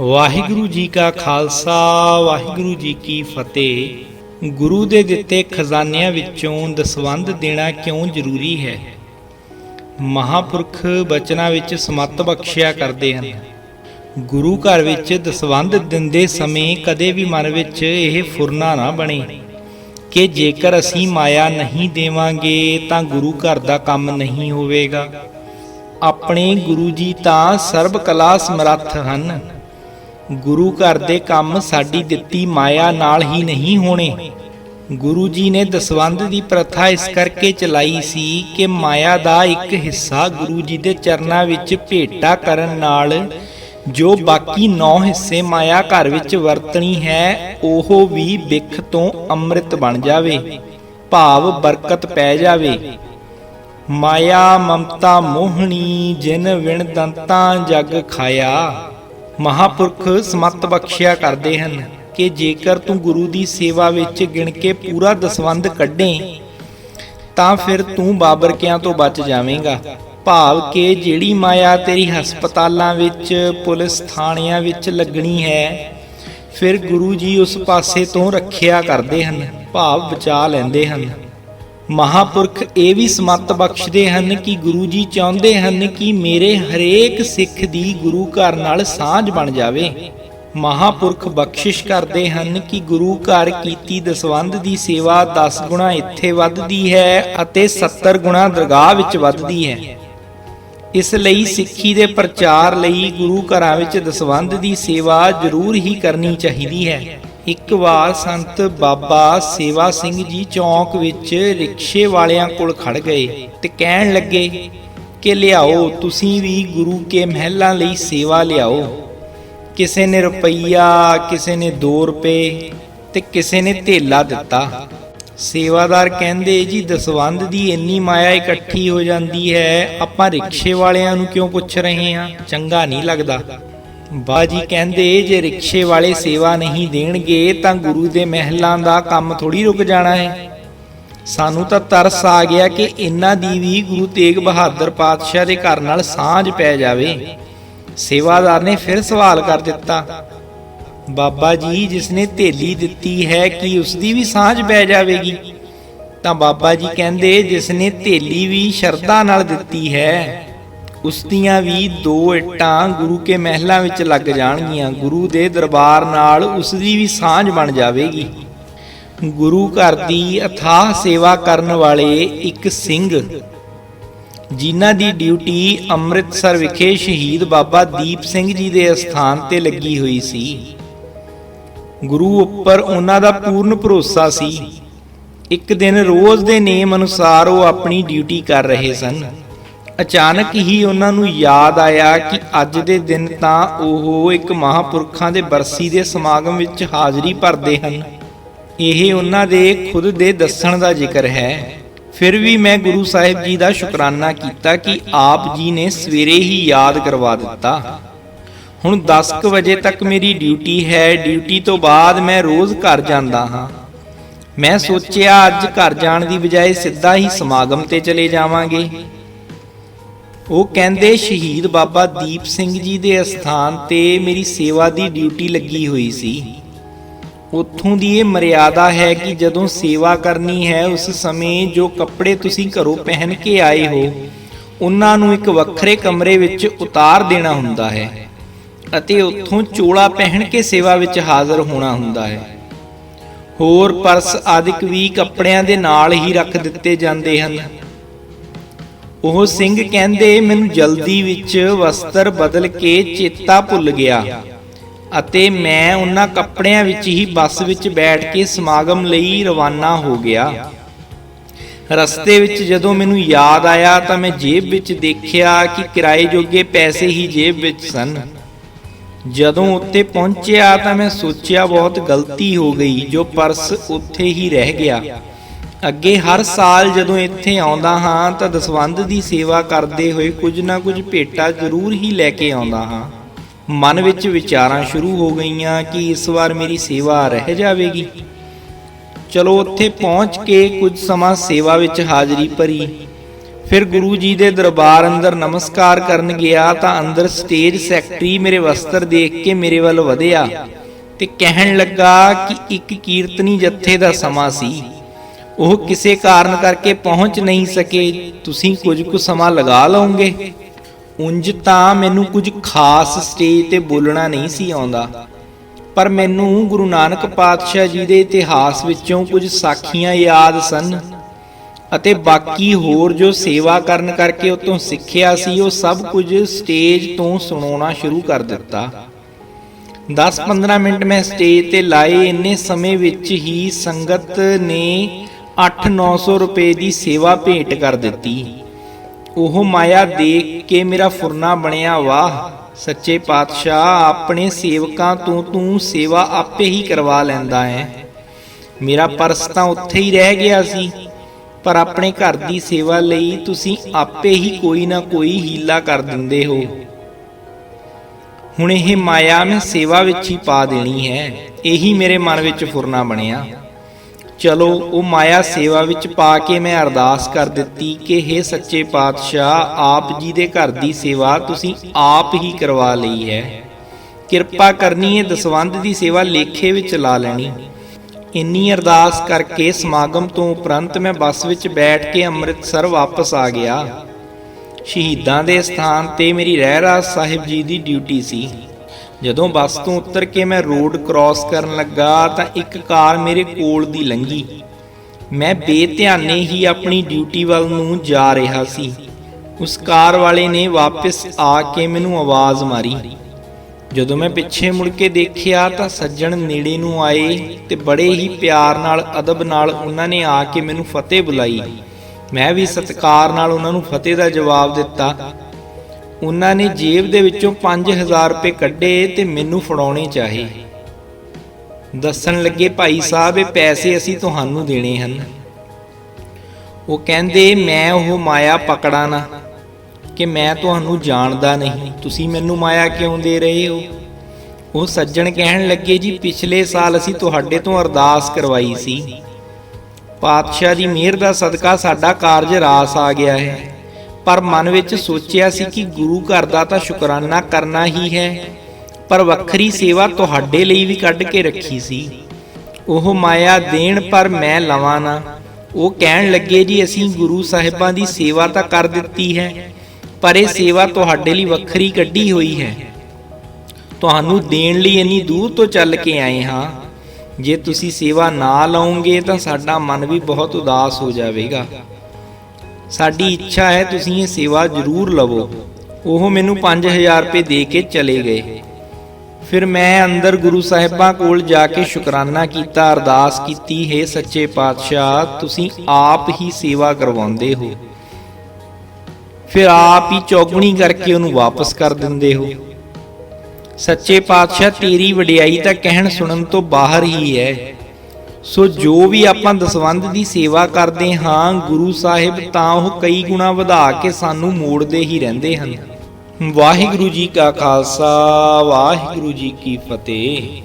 ਵਾਹਿਗੁਰੂ ਜੀ ਕਾ ਖਾਲਸਾ, ਵਾਹਿਗੁਰੂ ਜੀ ਕੀ ਫਤਿਹ। ਗੁਰੂ ਦੇ ਦਿੱਤੇ ਖਜ਼ਾਨਿਆਂ ਵਿੱਚੋਂ ਦਸਵੰਧ ਦੇਣਾ ਕਿਉਂ ਜ਼ਰੂਰੀ ਹੈ? ਮਹਾਪੁਰਖ ਬਚਨਾਂ ਵਿੱਚ ਸਮੱਤ ਬਖਸ਼ਿਆ ਕਰਦੇ ਹਨ। ਗੁਰੂ ਘਰ ਵਿੱਚ ਦਸਵੰਧ ਦਿੰਦੇ ਸਮੇਂ ਕਦੇ ਵੀ ਮਨ ਵਿੱਚ ਇਹ ਫੁਰਨਾ ਨਾ ਬਣੇ ਕਿ ਜੇਕਰ ਅਸੀਂ ਮਾਇਆ ਨਹੀਂ ਦੇਵਾਂਗੇ ਤਾਂ ਗੁਰੂ ਘਰ ਦਾ ਕੰਮ ਨਹੀਂ ਹੋਵੇਗਾ। ਆਪਣੇ ਗੁਰੂ ਜੀ ਤਾਂ ਸਰਬ ਕਲਾ ਸਮਰੱਥ ਹਨ। ਗੁਰੂ ਘਰ ਦੇ ਕੰਮ ਸਾਡੀ ਦਿੱਤੀ ਮਾਇਆ ਨਾਲ ਹੀ ਨਹੀਂ ਹੋਣੇ। ਗੁਰੂ ਜੀ ਨੇ ਦਸਵੰਧ ਦੀ ਪ੍ਰਥਾ ਇਸ ਕਰਕੇ ਚਲਾਈ ਸੀ ਕਿ ਮਾਇਆ ਦਾ ਇੱਕ ਹਿੱਸਾ ਗੁਰੂ ਜੀ ਦੇ ਚਰਨਾਂ ਵਿੱਚ ਭੇਟਾ ਕਰਨ ਨਾਲ ਜੋ ਬਾਕੀ 9 ਹਿੱਸੇ ਮਾਇਆ ਘਰ ਵਿੱਚ ਵਰਤਣੀ ਹੈ, ਉਹ ਵੀ ਵਿਖ ਤੋਂ ਅੰਮ੍ਰਿਤ ਬਣ ਜਾਵੇ, ਭਾਵ ਬਰਕਤ ਪੈ ਜਾਵੇ। ਮਾਇਆ ਮਮਤਾ ਮੋਹਣੀ, ਜਿਨ ਵਿਣ ਦੰਤਾਂ ਜਗ ਖਾਇਆ ਮਹਾਪੁਰਖ ਸਮਤ ਬਖਸ਼ਿਆ ਕਰਦੇ ਹਨ ਕਿ ਜੇਕਰ ਤੂੰ ਗੁਰੂ ਦੀ ਸੇਵਾ ਵਿੱਚ ਗਿਣ ਕੇ ਪੂਰਾ ਦਸਵੰਧ ਕੱਢੇ, ਤਾਂ ਫਿਰ ਤੂੰ ਬਾਬਰਕਿਆਂ ਤੋਂ ਬਚ ਜਾਵੇਂਗਾ। ਭਾਵ ਕਿ ਜਿਹੜੀ ਮਾਇਆ ਤੇਰੀ ਹਸਪਤਾਲਾਂ ਵਿੱਚ, ਪੁਲਿਸ ਥਾਣਿਆਂ ਵਿੱਚ ਲੱਗਣੀ ਹੈ, ਫਿਰ ਗੁਰੂ ਜੀ ਉਸ ਪਾਸੇ ਤੋਂ ਰੱਖਿਆ ਕਰਦੇ ਹਨ, ਭਾਵ ਬਚਾ ਲੈਂਦੇ ਹਨ। ਮਹਾਪੁਰਖ ਇਹ ਵੀ ਸਮੱਤ ਬਖਸ਼ਦੇ ਹਨ ਕਿ ਗੁਰੂ ਜੀ ਚਾਹੁੰਦੇ ਹਨ ਕਿ ਮੇਰੇ ਹਰੇਕ ਸਿੱਖ ਦੀ ਗੁਰੂ ਘਰ ਨਾਲ ਸਾਂਝ ਬਣ ਜਾਵੇ। ਮਹਾਪੁਰਖ ਬਖਸ਼ਿਸ਼ ਕਰਦੇ ਹਨ ਕਿ ਗੁਰੂ ਘਰ ਕੀਤੀ ਦਸਵੰਧ ਦੀ ਸੇਵਾ 10 ਗੁਣਾ ਇੱਥੇ ਵੱਧਦੀ ਹੈ ਅਤੇ 70 ਗੁਣਾ ਦਰਗਾਹ ਵਿੱਚ ਵੱਧਦੀ ਹੈ। ਇਸ ਲਈ ਸਿੱਖੀ ਦੇ ਪ੍ਰਚਾਰ ਲਈ ਗੁਰੂ ਘਰਾਂ ਵਿੱਚ ਦਸਵੰਧ ਦੀ ਸੇਵਾ ਜ਼ਰੂਰ ਹੀ ਕਰਨੀ ਚਾਹੀਦੀ ਹੈ। ਇੱਕ ਵਾਰ ਸੰਤ ਬਾਬਾ ਸੇਵਾ ਸਿੰਘ ਜੀ ਚੌਂਕ ਵਿੱਚ ਰਿਕਸ਼ੇ ਵਾਲਿਆਂ ਕੋਲ ਖੜ ਗਏ ਤੇ ਕਹਿਣ ਲੱਗੇ ਕਿ ਲਿਆਓ, ਤੁਸੀਂ ਵੀ ਗੁਰੂ ਕੇ ਮਹਿਲਾਂ ਲਈ ਸੇਵਾ ਲਿਆਓ। ਕਿਸੇ ਨੇ ਰੁਪਈਆ, ਕਿਸੇ ਨੇ 2 ਰੁਪਏ ਤੇ ਕਿਸੇ ਨੇ ਧੇਲਾ ਦਿੱਤਾ। ਸੇਵਾਦਾਰ ਕਹਿੰਦੇ, ਜੀ, ਦਸਵੰਧ ਦੀ ਇੰਨੀ ਮਾਇਆ ਇਕੱਠੀ ਹੋ ਜਾਂਦੀ ਹੈ, ਆਪਾਂ ਰਿਕਸ਼ੇ ਵਾਲਿਆਂ ਨੂੰ ਕਿਉਂ ਪੁੱਛ ਰਹੇ ਹਾਂ? ਚੰਗਾ ਨਹੀਂ ਲੱਗਦਾ। ਬਾਜੀ ਕਹਿੰਦੇ ਜੇ ਰਿਕਸ਼ੇ ਵਾਲੇ ਸੇਵਾ ਨਹੀਂ ਦੇਣਗੇ ਤਾਂ ਗੁਰੂ ਦੇ ਮਹਿਲਾਂ ਦਾ ਕੰਮ ਥੋੜੀ ਰੁਕ ਜਾਣਾ ਹੈ। ਸਾਨੂੰ ਤਾਂ ਤਰਸ ਆ ਗਿਆ ਕਿ ਇਹਨਾਂ ਦੀ ਵੀ ਗੁਰੂ ਤੇਗ ਬਹਾਦਰ ਪਾਤਸ਼ਾਹ ਦੇ ਘਰ ਨਾਲ ਸਾਂਝ ਪੈ ਜਾਵੇ। ਸੇਵਾਦਾਰ ਨੇ ਫਿਰ ਸਵਾਲ ਕਰ ਦਿੱਤਾ, ਬਾਬਾ ਜੀ, ਜਿਸਨੇ ਥੇਲੀ ਦਿੱਤੀ ਹੈ ਕਿ ਉਸ ਦੀ ਵੀ ਸਾਂਝ ਪੈ ਜਾਵੇਗੀ? ਤਾਂ ਬਾਬਾ ਜੀ ਕਹਿੰਦੇ, ਜਿਸਨੇ ਥੇਲੀ ਵੀ ਸ਼ਰਧਾ ਨਾਲ ਦਿੱਤੀ ਹੈ ਉਸ ਦੀਆਂ ਵੀ ਦੋ ਇੱਟਾਂ ਗੁਰੂ ਕੇ ਮਹਿਲਾਂ ਵਿੱਚ ਲੱਗ ਜਾਣਗੀਆਂ। ਗੁਰੂ ਦੇ ਦਰਬਾਰ ਨਾਲ ਉਸ ਦੀ ਵੀ ਸਾਂਝ ਬਣ ਜਾਵੇਗੀ। ਗੁਰੂ ਘਰ ਦੀ ਅਥਾਹ ਸੇਵਾ ਕਰਨ ਵਾਲੇ ਇੱਕ ਸਿੰਘ, ਜਿਨ੍ਹਾਂ ਦੀ ਡਿਊਟੀ ਅੰਮ੍ਰਿਤਸਰ ਵਿਖੇ ਸ਼ਹੀਦ ਬਾਬਾ ਦੀਪ ਸਿੰਘ ਜੀ ਦੇ ਅਸਥਾਨ ਤੇ ਲੱਗੀ ਹੋਈ ਸੀ। ਗੁਰੂ ਉੱਪਰ ਉਹਨਾਂ ਦਾ ਪੂਰਨ ਭਰੋਸਾ ਸੀ। ਇੱਕ ਦਿਨ ਰੋਜ਼ ਦੇ ਨੇਮ ਅਨੁਸਾਰ ਉਹ ਆਪਣੀ ਡਿਊਟੀ ਕਰ ਰਹੇ ਸਨ। ਅਚਾਨਕ ਹੀ ਉਹਨਾਂ ਨੂੰ ਯਾਦ ਆਇਆ ਕਿ ਅੱਜ ਦੇ ਦਿਨ ਤਾਂ ਉਹ ਇੱਕ ਮਹਾਪੁਰਖਾਂ ਦੇ ਬਰਸੀ ਦੇ ਸਮਾਗਮ ਵਿੱਚ ਹਾਜ਼ਰੀ ਭਰਦੇ ਹਨ। ਇਹ ਉਹਨਾਂ ਦੇ ਖੁਦ ਦੇ ਦੱਸਣ ਦਾ ਜ਼ਿਕਰ ਹੈ। ਫਿਰ ਵੀ ਮੈਂ ਗੁਰੂ ਸਾਹਿਬ ਜੀ ਦਾ ਸ਼ੁਕਰਾਨਾ ਕੀਤਾ ਕਿ ਆਪ ਜੀ ਨੇ ਸਵੇਰੇ ਹੀ ਯਾਦ ਕਰਵਾ ਦਿੱਤਾ। ਹੁਣ 10:00 ਵਜੇ ਤੱਕ ਮੇਰੀ ਡਿਊਟੀ ਹੈ। ਡਿਊਟੀ ਤੋਂ ਬਾਅਦ ਮੈਂ ਰੋਜ਼ ਘਰ ਜਾਂਦਾ ਹਾਂ। ਮੈਂ ਸੋਚਿਆ, ਅੱਜ ਘਰ ਜਾਣ ਦੀ ਬਜਾਏ ਸਿੱਧਾ ਹੀ ਸਮਾਗਮ ਤੇ ਚਲੇ ਜਾਵਾਂਗੇ। ਉਹ ਕਹਿੰਦੇ ਸ਼ਹੀਦ ਬਾਬਾ ਦੀਪ ਸਿੰਘ ਜੀ ਦੇ ਅਸਥਾਨ ਤੇ ਮੇਰੀ ਸੇਵਾ ਦੀ ਡਿਊਟੀ ਲੱਗੀ ਹੋਈ ਸੀ। ਉੱਥੋਂ ਦੀ ਇਹ ਮਰਿਆਦਾ ਹੈ ਕਿ ਜਦੋਂ ਸੇਵਾ ਕਰਨੀ ਹੈ, ਉਸ ਸਮੇਂ ਜੋ ਕੱਪੜੇ ਤੁਸੀਂ ਘਰੋਂ ਪਹਿਨ ਕੇ ਆਏ ਹੋ, ਉਹਨਾਂ ਨੂੰ ਇੱਕ ਵੱਖਰੇ ਕਮਰੇ ਵਿੱਚ ਉਤਾਰ ਦੇਣਾ ਹੁੰਦਾ ਹੈ ਅਤੇ ਉੱਥੋਂ ਚੋਲਾ ਪਹਿਨ ਕੇ ਸੇਵਾ ਵਿੱਚ ਹਾਜ਼ਰ ਹੋਣਾ ਹੁੰਦਾ ਹੈ। ਹੋਰ ਪਰਸ ਆਦਿਕ ਵੀ ਕੱਪੜਿਆਂ ਦੇ ਨਾਲ ਹੀ ਰੱਖ ਦਿੱਤੇ ਜਾਂਦੇ ਹਨ। ਉਹ ਸਿੰਘ ਕਹਿੰਦੇ, ਮੈਨੂੰ ਜਲਦੀ ਵਿੱਚ ਵਸਤਰ ਬਦਲ ਕੇ ਚੇਤਾ ਭੁੱਲ ਗਿਆ ਅਤੇ ਮੈਂ ਉਹਨਾਂ ਕੱਪੜਿਆਂ ਵਿੱਚ ਹੀ ਬੱਸ ਵਿੱਚ ਬੈਠ ਕੇ ਸਮਾਗਮ ਲਈ ਰਵਾਨਾ ਹੋ ਗਿਆ। ਰਸਤੇ ਵਿੱਚ ਜਦੋਂ ਮੈਨੂੰ ਯਾਦ ਆਇਆ ਤਾਂ ਮੈਂ ਜੇਬ ਵਿੱਚ ਦੇਖਿਆ ਕਿ ਕਿਰਾਏ ਜੋਗੇ ਪੈਸੇ ਹੀ ਜੇਬ ਵਿੱਚ ਸਨ। ਜਦੋਂ ਉੱਥੇ ਪਹੁੰਚਿਆ ਤਾਂ ਮੈਂ ਸੋਚਿਆ, ਬਹੁਤ ਗਲਤੀ ਹੋ ਗਈ ਜੋ ਪਰਸ ਉੱਥੇ ਹੀ ਰਹਿ ਗਿਆ। ਅੱਗੇ ਹਰ ਸਾਲ ਜਦੋਂ ਇੱਥੇ ਆਉਂਦਾ ਹਾਂ ਤਾਂ ਦਸਵੰਧ ਦੀ ਸੇਵਾ ਕਰਦੇ ਹੋਏ ਕੁਝ ਨਾ ਕੁਝ ਭੇਟਾ ਜ਼ਰੂਰ ਹੀ ਲੈ ਕੇ ਆਉਂਦਾ ਹਾਂ। ਮਨ ਵਿੱਚ ਵਿਚਾਰਾਂ ਸ਼ੁਰੂ ਹੋ ਗਈਆਂ ਕਿ ਇਸ ਵਾਰ ਮੇਰੀ ਸੇਵਾ ਰਹਿ ਜਾਵੇਗੀ। ਚਲੋ ਉੱਥੇ ਪਹੁੰਚ ਕੇ ਕੁਝ ਸਮਾਂ ਸੇਵਾ ਵਿੱਚ ਹਾਜ਼ਰੀ ਭਰੀ। ਫਿਰ ਗੁਰੂ ਜੀ ਦੇ ਦਰਬਾਰ ਅੰਦਰ ਨਮਸਕਾਰ ਕਰਨ ਗਿਆ ਤਾਂ ਅੰਦਰ ਸਟੇਜ ਸੈਕਟਰੀ ਮੇਰੇ ਵਸਤਰ ਦੇਖ ਕੇ ਮੇਰੇ ਵੱਲ ਵਧਿਆ ਤੇ ਕਹਿਣ ਲੱਗਾ ਕਿ ਇੱਕ ਕੀਰਤਨੀ ਜੱਥੇ ਦਾ ਸਮਾਂ ਸੀ। ਉਹ ਕਿਸੇ ਕਾਰਨ ਕਰਕੇ ਪਹੁੰਚ ਨਹੀਂ ਸਕੇ। ਤੁਸੀਂ ਕੁਝ ਕੁ ਸਮਾਂ ਲਗਾ ਲਓਗੇ। ਉਂਝ ਤਾਂ ਮੈਨੂੰ ਕੁਝ ਖਾਸ ਸਟੇਜ ਤੇ ਬੋਲਣਾ ਨਹੀਂ ਸੀ ਆਉਂਦਾ। ਪਰ ਮੈਨੂੰ ਗੁਰੂ ਨਾਨਕ ਪਾਤਸ਼ਾਹ ਜੀ ਦੇ ਇਤਿਹਾਸ ਵਿੱਚੋਂ ਕੁਝ ਸਾਖੀਆਂ ਯਾਦ ਸਨ ਅਤੇ ਬਾਕੀ ਹੋਰ ਜੋ ਸੇਵਾ ਕਰਨ ਕਰਕੇ ਉਤੋਂ ਸਿੱਖਿਆ ਸੀ, ਉਹ ਸਭ ਕੁਝ ਸਟੇਜ ਤੋਂ ਸੁਣਾਉਣਾ ਸ਼ੁਰੂ ਕਰ ਦਿੱਤਾ। 10-15 ਮਿੰਟ ਮੈਂ ਸਟੇਜ ਤੇ ਲਾਏ। ਇੰਨੇ ਸਮੇਂ ਵਿੱਚ ਹੀ ਸੰਗਤ ਨੇ 8-900 ਰੁਪਏ ਦੀ ਸੇਵਾ ਭੇਟ ਕਰ ਦਿੱਤੀ। ਉਹ ਮਾਇਆ ਦੇਖ ਕੇ ਮੇਰਾ ਫੁਰਨਾ ਬਣਿਆ, ਵਾਹ, ਸੱਚੇ ਪਾਤਸ਼ਾਹ, ਆਪਣੇ ਸੇਵਕਾਂ ਤੋਂ ਤੂੰ ਸੇਵਾ ਆਪੇ ਹੀ ਕਰਵਾ ਲੈਂਦਾ ਹੈ। ਮੇਰਾ ਪਰਸ ਤਾਂ ਉੱਥੇ ਹੀ ਰਹਿ ਗਿਆ ਸੀ, ਪਰ ਆਪਣੇ ਘਰ ਦੀ ਸੇਵਾ ਲਈ ਤੁਸੀਂ ਆਪੇ ਹੀ ਕੋਈ ਨਾ ਕੋਈ ਹੀਲਾ ਕਰ ਦਿੰਦੇ ਹੋ। ਹੁਣ ਇਹ ਮਾਇਆ ਮੈਂ ਸੇਵਾ ਵਿੱਚ ਹੀ ਪਾ ਦੇਣੀ ਹੈ, ਇਹੀ ਮੇਰੇ ਮਨ ਵਿੱਚ ਫੁਰਨਾ ਬਣਿਆ। ਚਲੋ, ਉਹ ਮਾਇਆ ਸੇਵਾ ਵਿੱਚ ਪਾ ਕੇ ਮੈਂ ਅਰਦਾਸ ਕਰ ਦਿੱਤੀ ਕਿ हे ਸੱਚੇ ਪਾਤਸ਼ਾਹ, ਆਪ ਜੀ ਦੇ ਘਰ ਦੀ ਸੇਵਾ ਤੁਸੀਂ ਆਪ ਹੀ ਕਰਵਾ ਲਈ ਹੈ। ਕਿਰਪਾ ਕਰਨੀ ਹੈ, ਦਸਵੰਧ ਦੀ ਸੇਵਾ ਲੇਖੇ ਵਿੱਚ ਲਾ ਲੈਣੀ। ਇੰਨੀ ਅਰਦਾਸ ਕਰਕੇ ਸਮਾਗਮ ਤੋਂ ਉਪਰੰਤ ਮੈਂ ਬੱਸ ਵਿੱਚ ਬੈਠ ਕੇ ਅੰਮ੍ਰਿਤਸਰ ਵਾਪਸ ਆ ਗਿਆ। ਸ਼ਹੀਦਾਂ ਦੇ ਸਥਾਨ ਤੇ ਮੇਰੀ ਰਹਿਰਾਸ ਸਾਹਿਬ ਜੀ ਦੀ ਡਿਊਟੀ ਸੀ। ਜਦੋਂ ਬੱਸ ਤੋਂ ਉਤਰ ਕੇ ਮੈਂ ਰੋਡ ਕ੍ਰਾਸ ਕਰਨ ਲੱਗਾ ਤਾਂ ਇੱਕ ਕਾਰ ਮੇਰੇ ਕੋਲ ਦੀ ਲੰਘੀ। ਮੈਂ ਬੇਧਿਆਨੇ ਹੀ ਆਪਣੀ ਡਿਊਟੀ ਵੱਲ ਨੂੰ ਜਾ ਰਿਹਾ ਸੀ। ਉਸ ਕਾਰ ਵਾਲੇ ਨੇ ਵਾਪਸ ਆ ਕੇ ਮੈਨੂੰ ਆਵਾਜ਼ ਮਾਰੀ। ਜਦੋਂ ਮੈਂ ਪਿੱਛੇ ਮੁੜ ਕੇ ਦੇਖਿਆ ਤਾਂ ਸੱਜਣ ਨੇੜੇ ਨੂੰ ਆਏ ਤੇ ਬੜੇ ਹੀ ਪਿਆਰ ਨਾਲ, ਅਦਬ ਨਾਲ ਉਹਨਾਂ ਨੇ ਆ ਕੇ ਮੈਨੂੰ ਫਤਿਹ ਬੁਲਾਈ। ਮੈਂ ਵੀ ਸਤਿਕਾਰ ਨਾਲ ਉਹਨਾਂ ਨੂੰ ਫਤਿਹ ਦਾ ਜਵਾਬ ਦਿੱਤਾ। ਉਹਨਾਂ ਨੇ ਜੇਬ ਦੇ ਵਿੱਚੋਂ 5000 ਰੁਪਏ ਕੱਢੇ ਤੇ ਮੈਨੂੰ ਫੜਾਉਣੇ ਚਾਹੇ। ਦੱਸਣ ਲੱਗੇ, ਭਾਈ ਸਾਹਿਬ, ਇਹ ਪੈਸੇ ਅਸੀਂ ਤੁਹਾਨੂੰ ਦੇਣੇ ਹਨ। ਉਹ ਕਹਿੰਦੇ, ਮੈਂ ਉਹ ਮਾਇਆ ਪਕੜਾ ਨਾ ਕਿ ਮੈਂ ਤੁਹਾਨੂੰ ਜਾਣਦਾ ਨਹੀਂ। ਤੁਸੀਂ ਮੈਨੂੰ ਮਾਇਆ ਕਿਉਂ ਦੇ ਰਹੇ ਹੋ? ਉਹ ਸੱਜਣ ਕਹਿਣ ਲੱਗੇ, ਜੀ, ਪਿਛਲੇ ਸਾਲ ਅਸੀਂ ਤੁਹਾਡੇ ਤੋਂ ਅਰਦਾਸ ਕਰਵਾਈ ਸੀ। ਪਾਤਸ਼ਾਹ ਦੀ ਮਿਹਰ ਦਾ ਸਦਕਾ ਸਾਡਾ ਕਾਰਜ ਰਾਸ ਆ ਗਿਆ ਹੈ। ਪਰ ਮਨ ਵਿੱਚ ਸੋਚਿਆ ਸੀ ਕਿ ਗੁਰੂ ਘਰ ਦਾ ਤਾਂ ਸ਼ੁਕਰਾਨਾ ਕਰਨਾ ਹੀ ਹੈ, ਪਰ ਵੱਖਰੀ ਸੇਵਾ ਤੁਹਾਡੇ ਲਈ ਵੀ ਕੱਢ ਕੇ ਰੱਖੀ ਸੀ। ਉਹ ਮਾਇਆ ਦੇਣ ਪਰ ਮੈਂ ਲਵਾਂ ਨਾ। ਉਹ ਕਹਿਣ ਲੱਗੇ, ਜੀ, ਅਸੀਂ ਗੁਰੂ ਸਾਹਿਬਾਂ ਦੀ ਸੇਵਾ ਤਾਂ ਕਰ ਦਿੱਤੀ ਹੈ, ਪਰ ਇਹ ਸੇਵਾ ਤੁਹਾਡੇ ਲਈ ਵੱਖਰੀ ਕੱਢੀ ਹੋਈ ਹੈ। ਤੁਹਾਨੂੰ ਦੇਣ ਲਈ ਇੰਨੀ ਦੂਰ ਤੋਂ ਚੱਲ ਕੇ ਆਏ ਹਾਂ। ਜੇ ਤੁਸੀਂ ਸੇਵਾ ਨਾ ਲਓਗੇ ਤਾਂ ਸਾਡਾ ਮਨ ਵੀ ਬਹੁਤ ਉਦਾਸ ਹੋ ਜਾਵੇਗਾ। ਸਾਡੀ ਇੱਛਾ ਹੈ ਤੁਸੀਂ ਇਹ ਸੇਵਾ ਜ਼ਰੂਰ ਲਵੋ। ਉਹ ਮੈਨੂੰ 5000 ਰੁਪਏ ਦੇ ਕੇ ਚਲੇ ਗਏ। ਫਿਰ ਮੈਂ ਅੰਦਰ ਗੁਰੂ ਸਾਹਿਬਾਂ ਕੋਲ ਜਾ ਕੇ ਸ਼ੁਕਰਾਨਾ ਕੀਤਾ, ਅਰਦਾਸ ਕੀਤੀ, ਹੈ ਸੱਚੇ ਪਾਤਸ਼ਾਹ, ਤੁਸੀਂ ਆਪ ਹੀ ਸੇਵਾ ਕਰਵਾਉਂਦੇ ਹੋ। ਫਿਰ ਆਪ ਹੀ ਚੌਗਣੀ ਕਰਕੇ ਉਹਨੂੰ ਵਾਪਸ ਕਰ ਦਿੰਦੇ ਹੋ। ਸੱਚੇ ਪਾਤਸ਼ਾਹ, ਤੇਰੀ ਵਡਿਆਈ ਤਾਂ ਕਹਿਣ ਸੁਣਨ ਤੋਂ ਬਾਹਰ ਹੀ ਹੈ। ਸੋ ਜੋ ਵੀ ਆਪਾਂ ਦਸਵੰਧ ਦੀ ਸੇਵਾ ਕਰਦੇ ਹਾਂ, ਗੁਰੂ ਸਾਹਿਬ ਤਾਂ ਉਹ ਕਈ ਗੁਣਾ ਵਧਾ ਕੇ ਸਾਨੂੰ ਮੋੜਦੇ ਹੀ ਰਹਿੰਦੇ ਹਨ। ਵਾਹਿਗੁਰੂ ਜੀ ਕਾ ਖਾਲਸਾ, ਵਾਹਿਗੁਰੂ ਜੀ ਕੀ ਫਤਿਹ।